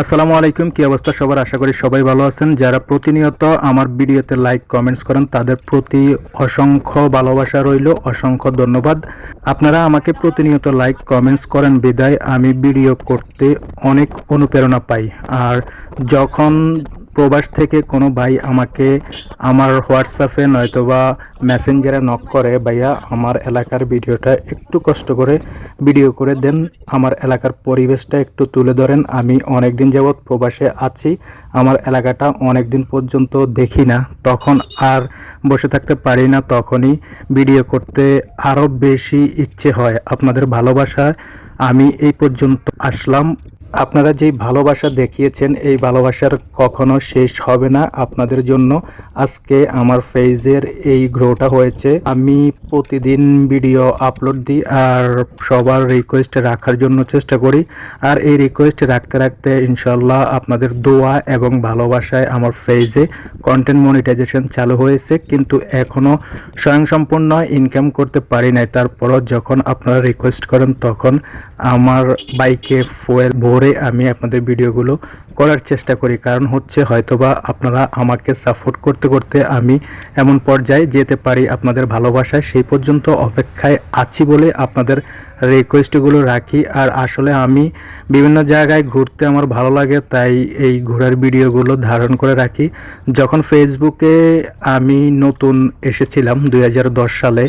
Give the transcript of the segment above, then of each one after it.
আসসালামু আলাইকুম, কি অবস্থা সবার? আশা করি সবাই ভালো আছেন। যারা প্রতিনিয়ত আমার ভিডিওতে লাইক কমেন্টস করেন, তাদের প্রতি অসংখ্য ভালোবাসা রইল, অসংখ্য ধন্যবাদ। আপনারা আমাকে প্রতিনিয়ত লাইক কমেন্টস করেন, বিদায়। আমি ভিডিও করতে অনেক অনুপ্রেরণা পাই। আর যখন প্রবাস থেকে কোনো ভাই আমাকে আমার হোয়াটসঅ্যাপে নয়তোবা মেসেঞ্জারে নক করে, ভাইয়া, আমার এলাকার ভিডিওটা একটু কষ্ট করে ভিডিও করে দেন। আমার এলাকার পরিবেশটা একটু তুলে ধরেন। আমি অনেক দিন যাবৎ প্রবাসে আছি। আমার এলাকাটা অনেক দিন পর্যন্ত দেখি না। তখন আর বসে থাকতে পারি না। তখনই ভিডিও করতে আরও বেশি ইচ্ছে হয়। আপনাদের ভালোবাসায় আমি এই পর্যন্ত আসলাম। আপনারা যেই ভালোবাসা দেখিয়েছেন, এই ভালোবাসার কখনো শেষ হবে না আপনাদের জন্য। আজকে আমার পেজের এই গ্রোটা হয়েছে। আমি প্রতিদিন ভিডিও আপলোড দিই আর সবার রিকোয়েস্ট রাখার জন্য চেষ্টা করি। আর এই রিকোয়েস্ট রাখতে রাখতে ইনশাল্লাহ আপনাদের দোয়া এবং ভালোবাসায় আমার পেজে কন্টেন্ট মনিটাইজেশন চালু হয়েছে। কিন্তু এখনও স্বয়ংসম্পূর্ণ ইনকাম করতে পারি নাই। তারপরও যখন আপনারা রিকোয়েস্ট করেন, তখন আমার বাইকে ফুয়েল ভরে আমি আপনাদের ভিডিওগুলো করার চেষ্টা করি। কারণ হচ্ছে হয়তোবা আপনারা আমাকে সাপোর্ট করতে করতে আমি এমন পর্যায়ে যেতে পারি আপনাদের ভালোবাসায়। সেই পর্যন্ত অপেক্ষায় আছি বলে আপনাদের রিকোয়েস্টগুলো রাখি। আর আসলে আমি বিভিন্ন জায়গায় ঘুরতে আমার ভালো লাগে, তাই এই ঘোরার ভিডিওগুলো ধারণ করে রাখি। যখন ফেসবুকে আমি নতুন এসেছিলাম দুই হাজার দশ সালে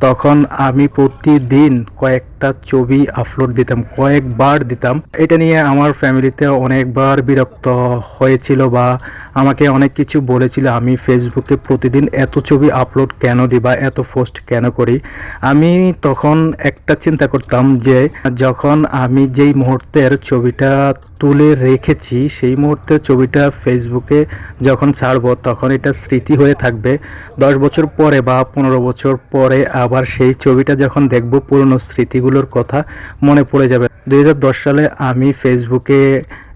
তখন আমি প্রতিদিন কয়েকটা ছবি আপলোড দিতাম, কয়েকবার দিতাম। এটা নিয়ে আমার ফ্যামিলিতে অনেকবার বিরক্ত হয়েছিল বা আমাকে অনেক কিছু বলেছিল, আমি ফেসবুকে প্রতিদিন এত ছবি আপলোড কেন দিই বা এত পোস্ট কেন করি? আমি তখন একটা চিন্তা করতাম যে, যখন আমি যেই মুহূর্তের ছবিটা তুলে রেখেছি, সেই মুহূর্তের ছবিটা ফেসবুকে যখন ছাড়বো, তখন এটা স্মৃতি হয়ে থাকবে। দশ বছর পরে বা পনেরো বছর পরে আবার সেই ছবিটা যখন দেখব, পুরনো স্মৃতিগুলোর কথা মনে পড়ে যাবে। দু হাজার দশ সালে আমি ফেসবুকে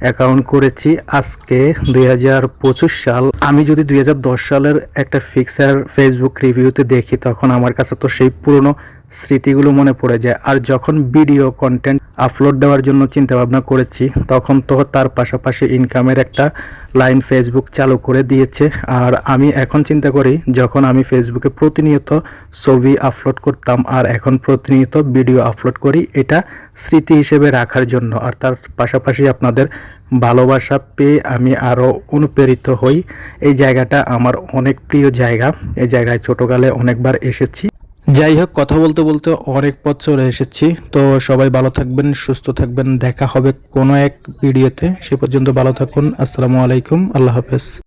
অ্যাকাউন্ট করেছি আজকে দুই হাজার পঁচিশ সাল। আমি যদি দুই হাজার দশ সালের একটা ফিক্সার ফেসবুক রিভিউতে দেখি, তখন আমার কাছে তো সেই পুরনো স্মৃতিগুলো মনে পড়ে যায়। আর যখন ভিডিও কন্টেন্ট আপলোড দেওয়ার জন্য চিন্তা ভাবনা করেছি, তখন তো তার পাশাপাশি ইনকামের একটা লাইন ফেসবুক চালু করে দিয়েছে। আর আমি এখন চিন্তা করি, যখন আমি ফেসবুকে প্রতিনিয়ত ছবি আপলোড করতাম আর এখন প্রতিনিয়ত ভিডিও আপলোড করি, এটা স্মৃতি হিসেবে রাখার জন্য। আর তার পাশাপাশি আপনাদের ভালোবাসা পেয়ে আমি আরও অনুপ্রেরিত হই। এই জায়গাটা আমার অনেক প্রিয় জায়গা। এই জায়গায় ছোটোকালে অনেকবার এসেছি। যাই হোক কথা বলতে বলতে অনেক পথ চলে এসেছি। তো সবাই ভালো থাকবেন, সুস্থ থাকবেন। দেখা হবে কোনো এক ভিডিওতে। সে পর্যন্ত ভালো থাকুন। আসসালামু আলাইকুম। আল্লাহ হাফেজ।